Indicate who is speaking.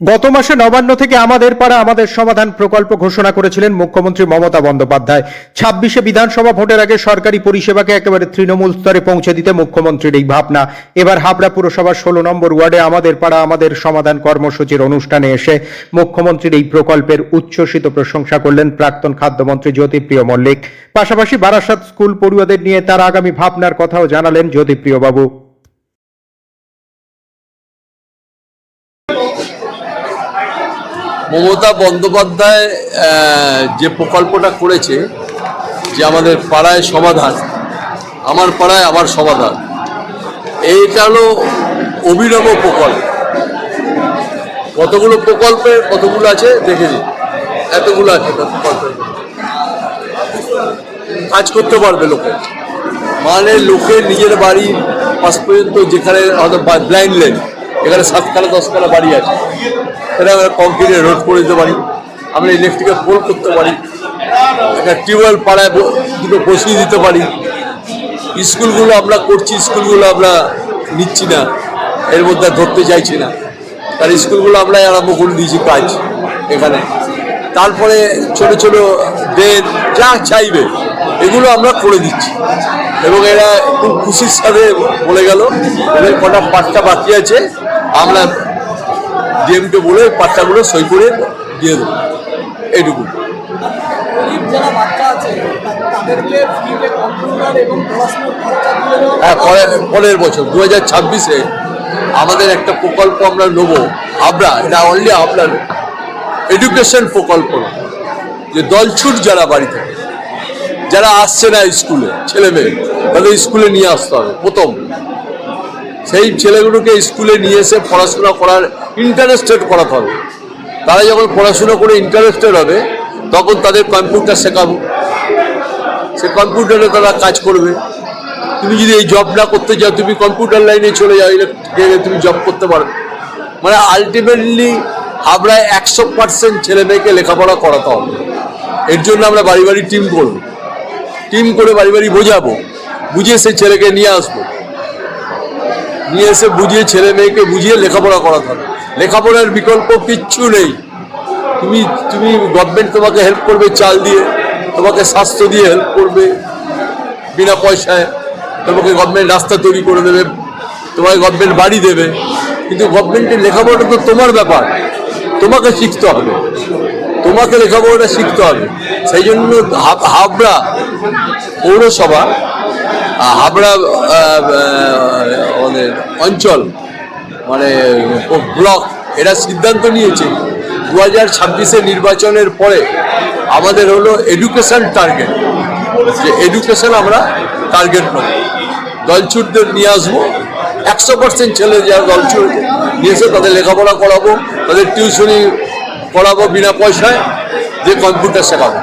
Speaker 1: গত মাসে নবান্ন থেকে আমাদের পাড়া আমাদের সমাধান প্রকল্প ঘোষণা করেছিলেন মুখ্যমন্ত্রী মমতা বন্দ্যোপাধ্যায়। ছাব্বিশে বিধানসভা ভোটের আগে সরকারি পরিষেবাকে একেবারে তৃণমূল স্তরে পৌঁছে দিতে মুখ্যমন্ত্রীর এই ভাবনা। এবার হাবড়া পুরসভার ষোলো নম্বর ওয়ার্ডে আমাদের পাড়া আমাদের সমাধান কর্মসূচির অনুষ্ঠানে এসে মুখ্যমন্ত্রীর এই প্রকল্পের উচ্ছ্বসিত প্রশংসা করলেন প্রাক্তন খাদ্যমন্ত্রী জ্যোতিপ্রিয় মল্লিক। পাশাপাশি বারাসাত স্কুল পড়ুয়াদের নিয়ে তার আগামী ভাবনার কথাও জানালেন জ্যোতিপ্রিয় বাবু
Speaker 2: মমতা বন্দ্যোপাধ্যায় যে প্রকল্পটা করেছে, যে আমাদের পাড়ায় সমাধান, আমার পাড়ায় আমার সমাধান, এইটা হলো অভিনব প্রকল্প। কতগুলো প্রকল্পে কতগুলো আছে দেখে নিন। এতগুলো আছে প্রকল্পের কাজ করতে পারবে লোকে। মানে লোকে নিজের বাড়ি পাশ পর্যন্ত যেখানে হয়তো ব্লাইন্ড লেন এখানে সাতখানা দশখানা বাড়ি আছে। সেটা আমরা কংক্রিটের রোড করে দিতে পারি। আমরা ইলেকট্রিকের পোল করতে পারি। একটা টিউবওয়েল পাড়ায় দুটো বসিয়ে দিতে পারি। স্কুলগুলো আমরা করছি, স্কুলগুলো আমরা নিচ্ছি না। এর মধ্যে ধরতে চাইছি না। তার স্কুলগুলো আমরা আরম্ভ করে দিয়েছি কাজ এখানে। তারপরে ছোট ছোট ড্রেন, যা চাইবে, এগুলো আমরা করে দিচ্ছি। এবং এরা খুব খুশির সাথে বলে গেল, এদের কটা পাট্টা বাকি আছে আমরা ডিএমকে বলে পাট্টাগুলো সই করে দিয়ে দেবো। এইটুকু। হ্যাঁ পরের পরের বছর দু হাজার ছাব্বিশে আমাদের একটা প্রকল্প আমরা নেব। আমরা এটা অনলি আপনার এডুকেশন প্রকল্প। যে দলছুট যারা বাড়িতে যারা আসছে না স্কুলে ছেলে মেয়ে তাদের স্কুলে নিয়ে আসতে হবে প্রথম। সেই ছেলেগুলোকে স্কুলে নিয়ে এসে পড়াশোনা করার ইন্টারেস্টেড করাতে হবে। তারা যখন পড়াশোনা করে ইন্টারেস্টেড হবে, তখন তাদের কম্পিউটার শেখাবো। সে কম্পিউটারে তারা কাজ করবে। তুমি যদি এই জব না করতে যাও, তুমি কম্পিউটার লাইনে চলে যাও ইলেকট্রিকে তুমি জব করতে পারবে। মানে আলটিমেটলি আমরা একশো পার্সেন্ট ছেলে মেয়েকে লেখাপড়া করাতে হবে। এর জন্য আমরা বাড়ি বাড়ি টিম করব। টিম করে বাড়ি বাড়ি বোঝাবো। বুঝিয়ে সেই ছেলেকে নিয়ে আসব। নিয়ে এসে বুঝিয়ে ছেলে মেয়েকে বুঝিয়ে লেখাপড়া করাতে হবে। লেখাপড়ার বিকল্প কিচ্ছু নেই। তুমি তুমি গভর্নমেন্ট তোমাকে হেল্প করবে চাল দিয়ে, তোমাকে স্বাস্থ্য দিয়ে হেল্প করবে বিনা পয়সায়। তোমাকে গভর্নমেন্ট রাস্তা তৈরি করে দেবে, তোমাকে গভর্নমেন্ট বাড়ি দেবে। কিন্তু গভর্নমেন্টের লেখাপড়াটা তো তোমার ব্যাপার। তোমাকে শিখতে হবে। তোমাকে লেখাপড়াটা শিখতে হবে। সেই জন্য হাবড়া পৌরসভা হাবড়া আমাদের অঞ্চল মানে ব্লক, এরা সিদ্ধান্ত নিয়েছে দু হাজার ছাব্বিশে নির্বাচনের পরে আমাদের হলো এডুকেশন টার্গেট যে এডুকেশন আমরা টার্গেট নেব। দলছুটদের নিয়ে আসব, একশো পার্সেন্ট ছেলে যারা দলছুট নিয়ে এসে তাদের লেখাপড়া করাবো, তাদের টিউশনি করাবো বিনা পয়সায়, যে কম্পিউটার শেখাবো।